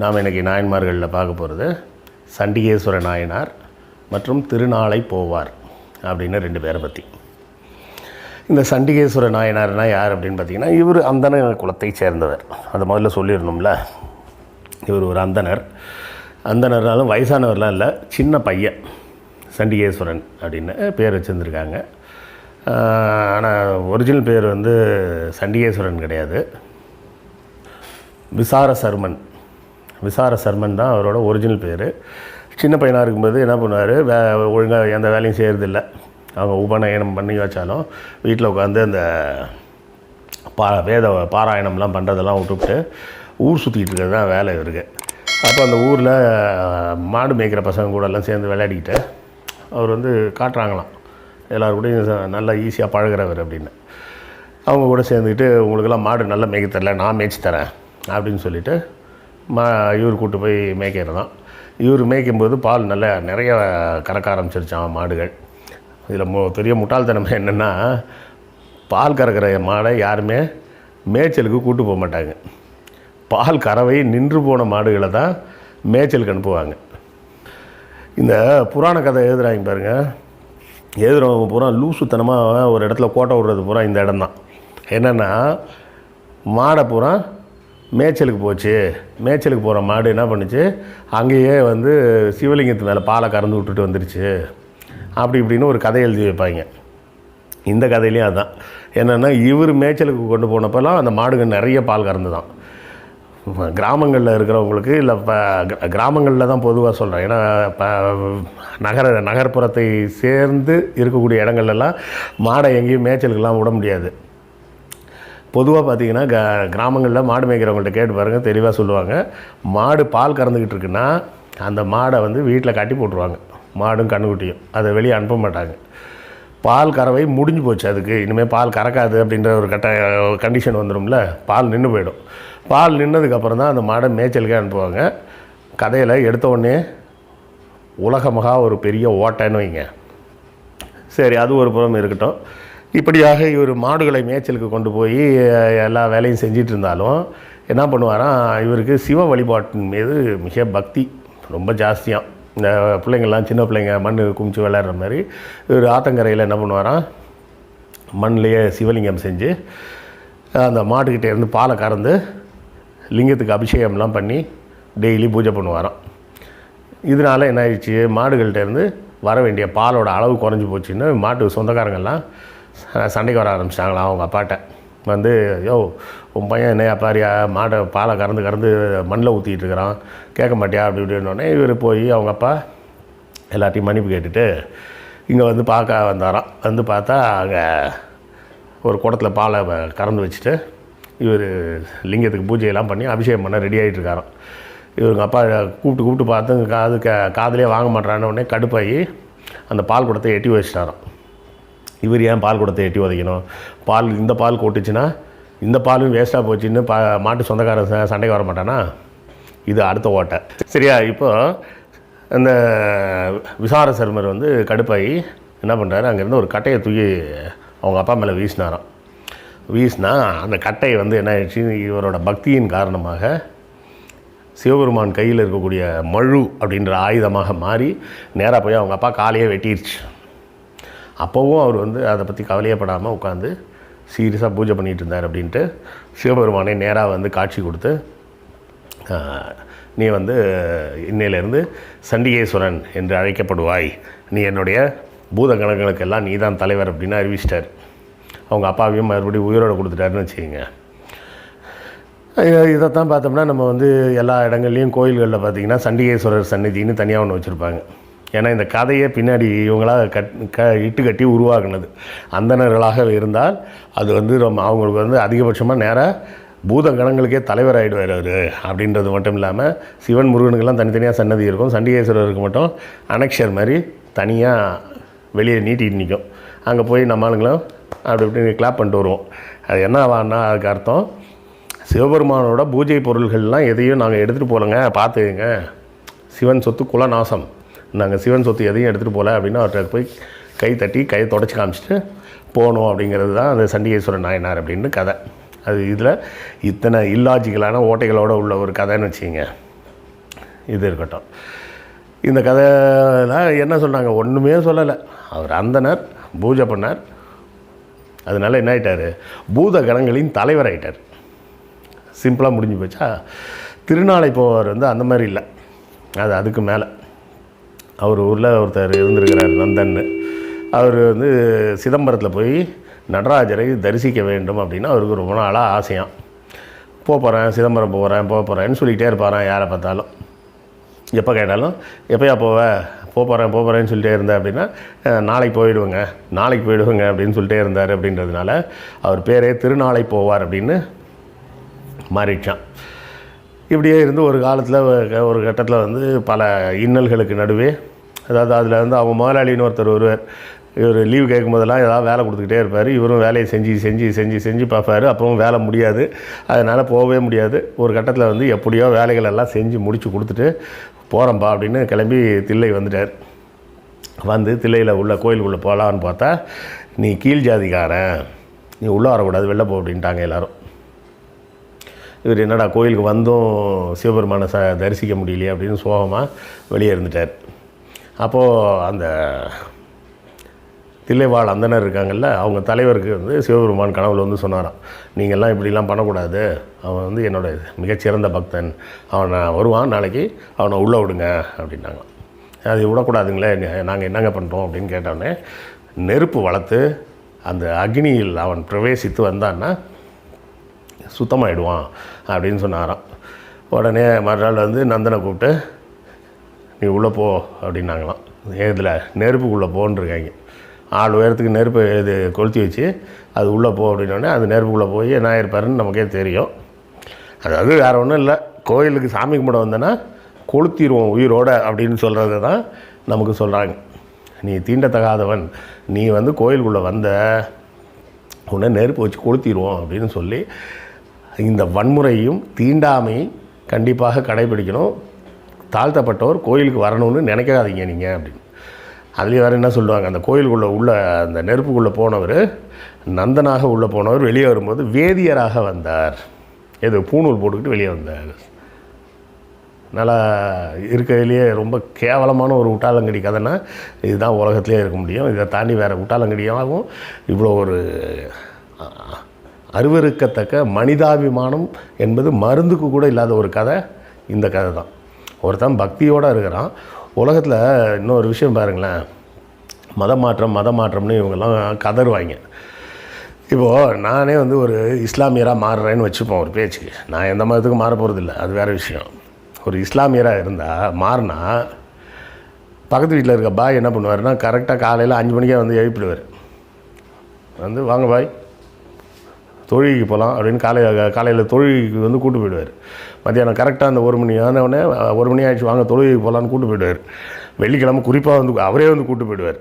நாம் இன்றைக்கி நாயன்மார்களில் பார்க்க போகிறது சண்டிகேஸ்வர நாயனார் மற்றும் திருநாளை போவார் அப்படின்னு ரெண்டு பேரை பற்றி இந்த சண்டிகேஸ்வர நாயனார்னா யார் அப்படின்னு பார்த்தீங்கன்னா இவர் அந்தன குலத்தை சேர்ந்தவர். அதை முதல்ல சொல்லிடணும்ல. இவர் ஒரு அந்தனர் அந்தனர்னாலும் வயசானவர்லாம் இல்லை சின்ன பையன் சண்டிகேஸ்வரன் அப்படின்னு பேர் வச்சுருந்துருக்காங்க. ஆனால் ஒரிஜினல் பேர் வந்து சண்டிகேஸ்வரன் கிடையாது. விசார சர்மன் விசார சர்மன் தான் அவரோட ஒரிஜினல் பேர். சின்ன பையனாக இருக்கும்போது என்ன பண்ணுவார் வே ஒழுங்காக எந்த வேலையும் செய்கிறதில்ல அவங்க உபநயனம் பண்ணி வச்சாலும் வீட்டில் உட்காந்து அந்த பா வேத பாராயணம்லாம் பண்ணுறதெல்லாம் விட்டுவிட்டு ஊர் சுற்றிட்டு இருக்கிறது தான் வேலை இவருக்கு. அப்போ அந்த ஊரில் மாடு மேய்க்கிற பசங்க கூட எல்லாம் சேர்ந்து விளையாடிக்கிட்டு அவர் வந்து காட்டுறாங்களாம். எல்லாரு கூடயும் ச- நல்லா ஈஸியாக பழகுறவர் அப்படின்னு. அவங்க கூட சேர்ந்துக்கிட்டு உங்களுக்கெல்லாம் மாடு நல்லா மேய்க்க தரல நான் மேய்ச்சி தரேன் அப்படின்னு சொல்லிட்டு மா இவர் கூட்டு போய் மேய்க்கிறதான் இவர் மேய்க்கும்போது பால் நல்லா நிறைய கறக்க ஆரம்பிச்சிருச்சான் மாடுகள். இதில் மு பெரிய முட்டாள்தனம் என்னென்னா பால் கறக்கிற மாடை யாருமே மேய்ச்சலுக்கு கூட்டு போக மாட்டாங்க. பால் கறவை நின்று போன மாடுகளை தான் மேய்ச்சலுக்கு அனுப்புவாங்க. இந்த புராண கதை எழுதுகிறாங்க பாருங்கள் எழுதுகிறவங்க பூரா லூசுத்தனமாக ஒரு இடத்துல கோட்டை விடுறது பூரா இந்த இடம்தான். என்னென்னா மாடை பூரா மேய்ச்சலுக்கு போச்சு. மேய்ச்சலுக்கு போகிற மாடு என்ன பண்ணுச்சு? அங்கேயே வந்து சிவலிங்கத்து மேலே பாலை கறந்து விட்டுட்டு வந்துருச்சு. அப்படி இப்படின்னு ஒரு கதை எழுதி வைப்பாங்க. இந்த கதையிலையும் அதுதான் என்னென்னா இவர் மேய்ச்சலுக்கு கொண்டு போனப்பெல்லாம் அந்த மாடுகள் நிறைய பால் கறந்து தான் கிராமங்களில் இருக்கிறவங்களுக்கு இல்லை இப்போ கிராமங்களில் தான் பொதுவாக சொல்கிறேன் ஏன்னா இப்போ நகர நகர்ப்புறத்தை சேர்ந்து இருக்கக்கூடிய இடங்கள்லாம் மாடை எங்கேயும் மேய்ச்சலுக்கெல்லாம் விட முடியாது. பொதுவாக பார்த்திங்கன்னா க கிராமங்களில் மாடு மேய்க்கிறவங்கள்ட்ட கேட்டு பாருங்கள் தெளிவாக சொல்லுவாங்க. மாடு பால் கறந்துக்கிட்டு இருக்குன்னா அந்த மாடை வந்து வீட்டில் கட்டி போட்டுருவாங்க. மாடும் கண்ணுக்குட்டியும். அதை வெளியே அனுப்ப மாட்டாங்க. பால் கறவை முடிஞ்சு போச்சு அதுக்கு. இனிமேல் பால் கறக்காது அப்படின்ற ஒரு கட்ட கண்டிஷன் வந்துடும்ல பால் நின்று போயிடும். பால் நின்னதுக்கப்புறம் தான் அந்த மாடை மேய்ச்சலுக்கே அனுப்புவாங்க. கதையில் எடுத்த உடனே உலகமாக ஒரு பெரிய ஓட்டைன்னு வைங்க. சரி அது ஒரு புறம் இருக்கட்டும். இப்படியாக இவர் மாடுகளை மேய்ச்சலுக்கு கொண்டு போய் எல்லா வேலையும் செஞ்சிட்டு இருந்தாலும் என்ன பண்ணுவாராம் இவருக்கு சிவ வழிபாட்டின் மீது மிக பக்தி ரொம்ப ஜாஸ்தியாக இந்த பிள்ளைங்கள்லாம் சின்ன பிள்ளைங்க மண் குமிச்சு விளையாடுற மாதிரி இவர் ஆத்தங்கரையில் என்ன பண்ணுவாராம் மண்ணிலேயே சிவலிங்கம் செஞ்சு அந்த மாட்டுக்கிட்டே இருந்து பாலை கறந்து லிங்கத்துக்கு அபிஷேகம்லாம் பண்ணி டெய்லி பூஜை பண்ணுவாராம். இதனால என்ன ஆயிடுச்சு மாடுகள்கிட்டேருந்து வர வேண்டிய பாலோட அளவு குறைஞ்சி போச்சுன்னு மாட்டு சொந்தக்காரங்கள்லாம் சண்டைக்கு வர ஆரம்பிச்சிட்டாங்களாம் அவங்க அப்பாட்ட. வந்து யோ உன் பையன் என்ன பாரியா? மாடை பாலை கறந்து கறந்து மண்ணில் ஊற்றிட்டு இருக்கிறான். கேட்க மாட்டியா? அப்படி இப்படின்னோடனே இவர் போய் அவங்க அப்பா எல்லாத்தையும் மன்னிப்பு கேட்டுட்டு இங்கே வந்து பார்க்க வந்தாராம். வந்து பார்த்தா அங்கே ஒரு குடத்தில் பாலை வ- கறந்து வச்சுட்டு இவர் லிங்கத்துக்கு பூஜையெல்லாம் பண்ணி அபிஷேகம் பண்ண ரெடி ஆகிட்டு இருக்காராம். இவருங்க அப்பா கூப்பிட்டு கூப்பிட்டு பார்த்து காது க காதலே வாங்க மாட்டான்னு உடனே கடுப்பாகி அந்த பால் குடத்தை எட்டி வச்சிட்டாராம். இவர் ஏன் பால் குடத்தை எட்டி உதைக்கணும்? பால் இந்த பால் கொட்டுச்சுன்னா இந்த பாலும் வேஸ்ட்டாக போச்சுன்னு பா மாட்டு சொந்தக்காரன் ச- சண்டைக்கு வர மாட்டானா? இது அடுத்த ஓட்டை. சரியா இப்போ அந்த விசார சர்மர் வந்து கடுப்பாகி என்ன பண்ணுறாரு அங்கேருந்து ஒரு கட்டையை தூக்கி அவங்க அப்பா மேலே வீசினாராம். வீசினா அந்த கட்டை வந்து என்ன ஆயிடுச்சு? இவரோட பக்தியின் காரணமாக சிவபெருமான் கையில் இருக்கக்கூடிய மழு அப்படின்ற ஆயுதமாக மாறி நேராக போய் அவங்க அப்பா காலையே வெட்டிடுச்சு அப்போவும் அவர் வந்து அதை பற்றி கவலையப்படாமல் உட்காந்து சீரியஸாக பூஜை பண்ணிகிட்டு இருந்தார் அப்படின்ட்டு சிவபெருமானை நேராக வந்து காட்சி கொடுத்து நீ வந்து இன்னையிலேருந்து சண்டிகேஸ்வரன் என்று அழைக்கப்படுவாய். நீ என்னுடைய பூத கணங்களுக்கெல்லாம் நீ தான் தலைவர் அப்படின்னு அறிவிச்சிட்டார். அவங்க அப்பாவையும் மறுபடியும் உயிரோடு கொடுத்துட்டாருன்னு வச்சுக்கோங்க. இதைத்தான் பார்த்தோம்னா நம்ம வந்து எல்லா இடங்கள்லையும் கோயில்களில் பார்த்தீங்கன்னா சண்டிகேஸ்வரர் சந்நிதின்னு தனியாக ஒன்று வச்சுருப்பாங்க. ஏன்னா இந்த கதையை பின்னாடி இவங்களாக கட் க இட்டு கட்டி உருவாக்குனது. அந்தணர்களாக இருந்தால் அது வந்து ரொம்ப அவங்களுக்கு வந்து அதிகபட்சமாக நேராக பூத கணங்களுக்கே தலைவர் ஆகிடுவார் அவர் அப்படின்றது மட்டும் இல்லாமல் சிவன் முருகனுக்கெல்லாம் தனித்தனியாக சன்னதி இருக்கும். சண்டிகேஸ்வரருக்கு மட்டும் அனக்ஷர் மாதிரி தனியாக வெளியே நீட்டிட்டு நிற்கும் அங்கே போய் நம்ம ஆளுங்களும் அப்படி இப்படி கிளாப் பண்ணிட்டு வருவோம். அது என்ன ஆவான்னா அதுக்கு அர்த்தம் சிவபெருமானோட பூஜை பொருள்கள்லாம் எதையும் நாங்கள் எடுத்துகிட்டு போகலங்க பார்த்துக்கங்க. சிவன் சொத்து குலநாசம். நாங்கள் சிவன் சொத்து எதையும் எடுத்துகிட்டு போகல அப்படின்னு அவர்கிட்ட போய் கை தட்டி கையை தொடச்சி காமிச்சிட்டு போகணும் அப்படிங்கிறது தான் அந்த சண்டிகேஸ்வரன் நாயனார் அப்படின்னு கதை. அது இதில் இத்தனை இல்லாஜிக்கலான ஓட்டைகளோடு உள்ள ஒரு கதைன்னு வச்சுங்க இது இருக்கட்டும். இந்த கதையில் என்ன சொன்னாங்க? ஒன்றுமே சொல்லலை. அவர் அந்தனர் பூஜை பண்ணார். அதனால என்ன ஆகிட்டார் பூத கணங்களின் தலைவர் ஆகிட்டார் சிம்பிளாக முடிஞ்சு போச்சா? திருநாளை போவார் வந்து அந்த மாதிரி இல்லை. அது அதுக்கு மேலே. அவர் ஊரில் ஒருத்தர் இருந்திருக்கிறார் நந்தன்னு. அவர் வந்து சிதம்பரத்தில் போய் நடராஜரை தரிசிக்க வேண்டும் அப்படின்னு அவருக்கு ரொம்ப நாளாக ஆசையாம். போக போகிறேன் சிதம்பரம் போகிறேன் போக போகிறேன்னு சொல்லிக்கிட்டே இருப்பாரான் யாரை பார்த்தாலும். எப்போ கேட்டாலும் எப்போயா போவ? போக போகிறேன் போக போகிறேன்னு சொல்லிட்டே இருந்தேன் அப்படின்னா நாளைக்கு போயிடுவேங்க நாளைக்கு போயிடுவேங்க அப்படின்னு சொல்லிட்டே இருந்தார் அப்படின்றதுனால அவர் பேரே திருநாளை போவார் அப்படின்னு மாறிடுச்சான் இப்படியே இருந்து ஒரு காலத்தில் ஒரு கட்டத்தில் வந்து பல இன்னல்களுக்கு நடுவே அதாவது அதில் வந்து அவங்க முதலாளின்னு ஒருத்தர் வருவார் இவர் லீவு கேட்கும் போதெல்லாம் ஏதாவது வேலை கொடுத்துக்கிட்டே இருப்பார். இவரும் வேலையை செஞ்சு செஞ்சு செஞ்சு செஞ்சு பார்ப்பாரு. அப்பவும் வேலை முடியாது. அதனால் போகவே முடியாது. ஒரு கட்டத்தில் வந்து எப்படியோ வேலைகள் எல்லாம் செஞ்சு முடித்து கொடுத்துட்டு போகிறோம்ப்பா அப்படின்னு கிளம்பி தில்லை வந்துட்டார். வந்து தில்லையில் உள்ள கோயிலுக்குள்ளே போகலான்னு பார்த்தா நீ கீழ் ஜாதிக்காரன். நீ உள்ளே வரக்கூடாது. வெளில போ அப்படின்ட்டாங்க எல்லோரும். இவர் என்னடா கோயிலுக்கு வந்தும் சிவபெருமானை ச தரிசிக்க முடியலையே அப்படின்னு சோகமாக வெளியே இருந்துட்டார். அப்போது அந்த தில்லைவாழ் அந்தனர் இருக்காங்கல்ல அவங்க தலைவருக்கு வந்து சிவபெருமான் கனவுல வந்து சொன்னாராம் நீங்கள்லாம் இப்படிலாம் பண்ணக்கூடாது. அவன் வந்து என்னோட மிகச்சிறந்த பக்தன். அவனை வருவான் நாளைக்கு அவனை உள்ளே விடுங்க அப்படின்னாங்க. அது விடக்கூடாதுங்களே நாங்கள் என்னங்க பண்ணுறோம் அப்படின்னு கேட்டோடனே நெருப்பு வளர்த்து அந்த அக்னியில் அவன் பிரவேசித்து வந்தான்னா சுத்தமாயிடுவான் அப்படின்னு சொன்னாராம். உடனே மறுநாள் வந்து நந்தனை கூப்பிட்டு நீ உள்ளே போ அப்படின்னாங்களாம். இதில் நெருப்புக்குள்ளே போன்ருக்காங்க ஆள் உயரத்துக்கு நெருப்பு இது கொளுத்தி வச்சு அது உள்ளே போ அப்படின்னோடனே அது நெருப்புக்குள்ளே போய் என்ன ஆயிருப்பாருன்னு நமக்கே தெரியும். அதாவது வேறு ஒன்றும் இல்லை. கோயிலுக்கு சாமி கும்பிட வந்தேன்னா கொளுத்திடுவோம் உயிரோட அப்படின்னு சொல்கிறது தான் நமக்கு சொல்கிறாங்க நீ தீண்டத்தகாதவன். நீ வந்து கோயிலுக்குள்ளே வந்த உன்னை நெருப்பு வச்சு கொளுத்திடுவோம் அப்படின்னு சொல்லி இந்த வன்முறையும் தீண்டாமையும் கண்டிப்பாக கடைபிடிக்கணும். தாழ்த்தப்பட்டவர் கோயிலுக்கு வரணும்னு நினைக்காதீங்க நீங்கள் அப்படின்னு. அதுலேயே வேறு என்ன சொல்லுவாங்க? அந்த கோயிலுக்குள்ளே உள்ள அந்த நெருப்புக்குள்ளே போனவர் நந்தனாக உள்ளே போனவர் வெளியே வரும்போது வேதியராக வந்தார். எது பூணூல் போட்டுக்கிட்டு வெளியே வந்தார். நல்லா இருக்கிறதுலையே ரொம்ப கேவலமான ஒரு உட்டாலங்கடி கதைன்னா இதுதான் உலகத்திலே இருக்க முடியும். இதை தாண்டி வேறு உட்டாலங்கடியாகவும் இவ்வளோ ஒரு அருவருக்கத்தக்க மனிதாபிமானம் என்பது மருந்துக்கு கூட இல்லாத ஒரு கதை. இந்த கதை தான் ஒருத்தன் பக்தியோடு இருக்கிறான். உலகத்தில் இன்னொரு விஷயம் பாருங்களேன். மத மாற்றம் மத மாற்றம்னு இவங்கெல்லாம் கதறுவாங்க இப்போது நானே வந்து ஒரு இஸ்லாமியராக மாறுறேன்னு வச்சுப்போம் ஒரு பேச்சு. நான் எந்த மதத்துக்கும் மாற போகிறதில்ல அது வேறு விஷயம். ஒரு இஸ்லாமியராக இருந்தால் மாறினா பக்கத்து வீட்டில் இருக்க பாய் என்ன பண்ணுவாருன்னா கரெக்டாக காலையில் அஞ்சு மணிக்கே வந்து எழுப்பிடுவார். வந்து வாங்க பாய். தொழுகைக்கு போகலாம் அப்படின்னு காலையில் காலையில் தொழுகைக்கு வந்து கூட்டு போயிடுவார். மத்தியானம் கரெக்டாக அந்த ஒரு மணி ஆனவுடனே ஒரு மணி ஆயிடுச்சு வாங்க தொழுகைக்கு போகலான்னு கூட்டு போயிடுவார். வெள்ளிக்கிழமை குறிப்பாக வந்து அவரே வந்து கூட்டு போயிடுவார்.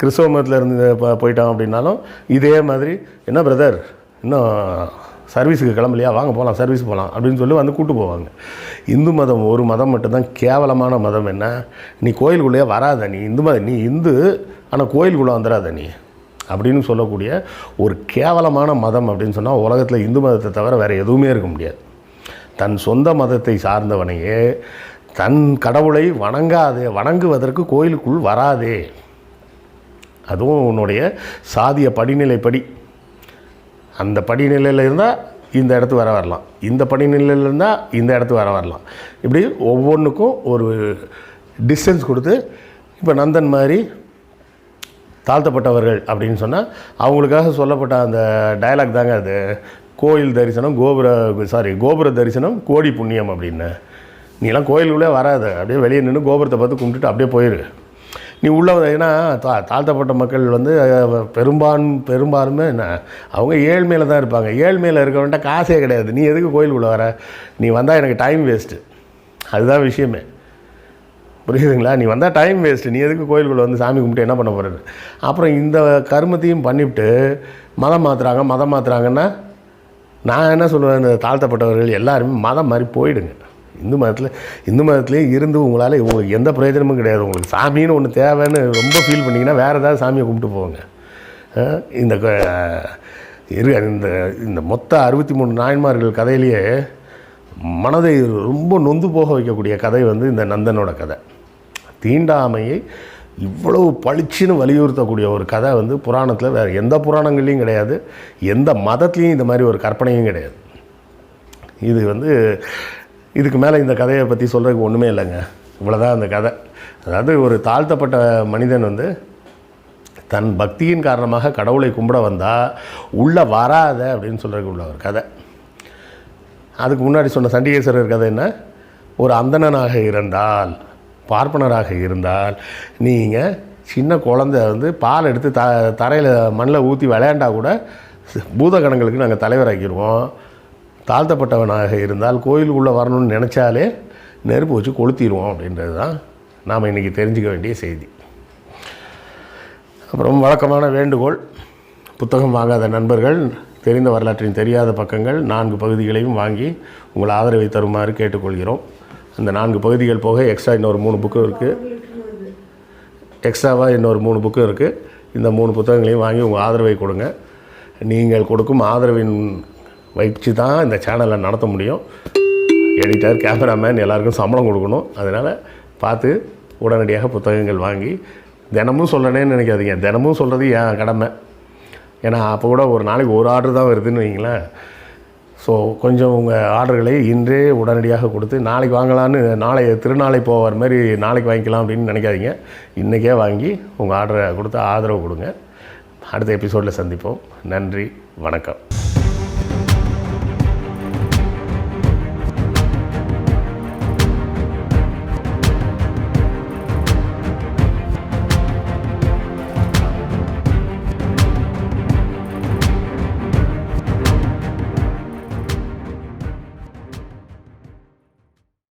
கிறிஸ்தவ மதத்தில் இருந்து போயிட்டான் அப்படின்னாலும் இதே மாதிரி என்ன பிரதர் இன்னும் சர்வீஸுக்கு கிளம்பலையா? வாங்க போகலாம் சர்வீஸ் போகலாம் அப்படின்னு சொல்லி வந்து கூட்டு போவாங்க. இந்து மதம் ஒரு மதம் மட்டும்தான் கேவலமான மதம் என்ன? நீ கோயிலுக்குள்ளேயே வராத நீ. இந்து மதம் நீ இந்து ஆனால் கோயிலுக்குள்ளே வந்துடாத நீ. அப்படின்னு சொல்லக்கூடிய ஒரு கேவலமான மதம் அப்படின்னு சொன்னால் உலகத்தில் இந்து மதத்தை தவிர வேறு எதுவுமே இருக்க முடியாது. தன் சொந்த மதத்தை சார்ந்தவனையே தன் கடவுளை வணங்காதே வணங்குவதற்கு கோயிலுக்குள் வராதே. அதுவும் உன்னுடைய சாதிய படிநிலைப்படி. அந்த படிநிலையில் இருந்தால் இந்த இடத்து வர வரலாம். இந்த படிநிலையில் இருந்தால் இந்த இடத்துக்கு வர வரலாம். இப்படி ஒவ்வொன்றுக்கும் ஒரு டிஸ்டன்ஸ் கொடுத்து இப்போ நந்தன் மாதிரி தாழ்த்தப்பட்டவர்கள் அப்படின்னு சொன்னால் அவங்களுக்காக சொல்லப்பட்ட அந்த டயலாக் தாங்க அது. கோயில் தரிசனம் கோபுர சாரி கோபுர தரிசனம் கோடி புண்ணியம் அப்படின்னு. நீலாம் கோயிலுக்குள்ளே வராது. அப்படியே வெளியே நின்று கோபுரத்தை பார்த்து கும்பிட்டுட்டு அப்படியே போயிரு. நீ உள்ளே ஏன்னா தா தாழ்த்தப்பட்ட மக்கள் வந்து பெரும்பான் பெரும்பாலுமே என்ன? அவங்க ஏழ்மையில் தான் இருப்பாங்க. ஏழ்மையில் இருக்கவன்ட்ட காசே கிடையாது. நீ எதுக்கு கோயிலுக்குள்ளே வர? நீ வந்தால் எனக்கு டைம் வேஸ்ட்டு அதுதான் விஷயமே. புரியுதுங்களா? நீ வந்தால் டைம் வேஸ்ட்டு நீ எதுக்கு கோயிலுக்குள்ளே வந்து சாமி கும்பிட்டு என்ன பண்ண போகிறது அப்புறம் இந்த கருமத்தையும் பண்ணிவிட்டு மதம் மாற்றுறாங்க மதம் மாற்றுறாங்கன்னா நான் என்ன சொல்லுவேன்? இந்த தாழ்த்தப்பட்டவர்கள் எல்லாருமே மதம் மாதிரி போயிடுங்க. இந்து மதத்தில் இந்து மதத்துலேயே இருந்து உங்களால் உங்களுக்கு எந்த பிரயோஜனமும் கிடையாது. உங்களுக்கு சாமின்னு ஒன்று தேவைன்னு ரொம்ப ஃபீல் பண்ணிங்கன்னா வேறு ஏதாவது சாமியை கும்பிட்டு போங்க. இந்த க- இரு இந்த இந்த மொத்த அறுபத்தி மூணு நாயன்மார்கள் கதையிலேயே மனதை ரொம்ப நொந்து போக வைக்கக்கூடிய கதை வந்து இந்த நந்தனோட கதை. தீண்டாமையை இவ்வளவு பளிச்சுன்னு வலியுறுத்தக்கூடிய ஒரு கதை வந்து புராணத்தில் வேறு எந்த புராணங்கள்லையும் கிடையாது எந்த மதத்துலேயும் இந்த மாதிரி ஒரு கற்பனையும் கிடையாது. இது வந்து இதுக்கு மேலே இந்த கதையை பற்றி சொல்கிறதுக்கு ஒன்றுமே இல்லைங்க. இவ்வளோதான் அந்த கதை. அதாவது ஒரு தாழ்த்தப்பட்ட மனிதன் வந்து தன் பக்தியின் காரணமாக கடவுளை கும்பிட வந்தால் உள்ளே வராத அப்படின்னு சொல்கிறதுக்கு உள்ள ஒரு கதை. அதுக்கு முன்னாடி சொன்ன சண்டிகேஸ்வரர் கதை என்ன? ஒரு அந்தணனாக இருந்தால் பார்ப்பனராக இருந்தால் நீங்கள் சின்ன குழந்தை வந்து பால் எடுத்து த தரையில் மண்ணில் ஊற்றி விளையாண்டா கூட பூதகணங்களுக்கு நாங்கள் தலைவராக்கிடுவோம் தாழ்த்தப்பட்டவனாக இருந்தால் கோயிலுக்குள்ளே வரணும்னு நினச்சாலே நெருப்பு வச்சு கொளுத்திடுவோம் அப்படின்றது தான் நாம் இன்றைக்கி தெரிஞ்சுக்க வேண்டிய செய்தி. அப்புறம் வழக்கமான வேண்டுகோள் புத்தகம் வாங்காத நண்பர்கள் தெரிந்த வரலாற்றின் தெரியாத பக்கங்கள் நான்கு பகுதிகளையும் வாங்கி உங்கள் ஆதரவை தருமாறு கேட்டுக்கொள்கிறோம். அந்த நான்கு பகுதிகள் போக எக்ஸ்ட்ரா இன்னொரு மூணு புக்கு இருக்குது எக்ஸ்ட்ராவாக இன்னொரு மூணு புக்கு இருக்குது இந்த மூணு புத்தகங்களையும் வாங்கி உங்கள் ஆதரவை கொடுங்க. நீங்கள் கொடுக்கும் ஆதரவின் வச்சு தான் இந்த சேனலை நடத்த முடியும். எடிட்டர் கேமராமேன் எல்லாருக்கும் சம்பளம் கொடுக்கணும். அதனால் பார்த்து உடனடியாக புத்தகங்கள் வாங்கி தினமும் சொல்லணேன்னு நினைக்காதீங்க. தினமும் சொல்கிறது என் கடமை. ஏன்னா அப்போ கூட ஒரு நாளைக்கு ஒரு ஆர்டர் தான் வருதுன்னு வைங்களேன். ஸோ கொஞ்சம் உங்கள் ஆர்டர்களை இன்றே உடனடியாக கொடுத்து நாளைக்கு வாங்கலான்னு நாளை திருநாளை போவார் மாதிரி நாளைக்கு வாங்கிக்கலாம் அப்படின்னு நினைக்காதீங்க. இன்றைக்கே வாங்கி உங்கள் ஆர்டரை கொடுத்து ஆதரவு கொடுங்க. அடுத்த எபிசோடில் சந்திப்போம். நன்றி வணக்கம்.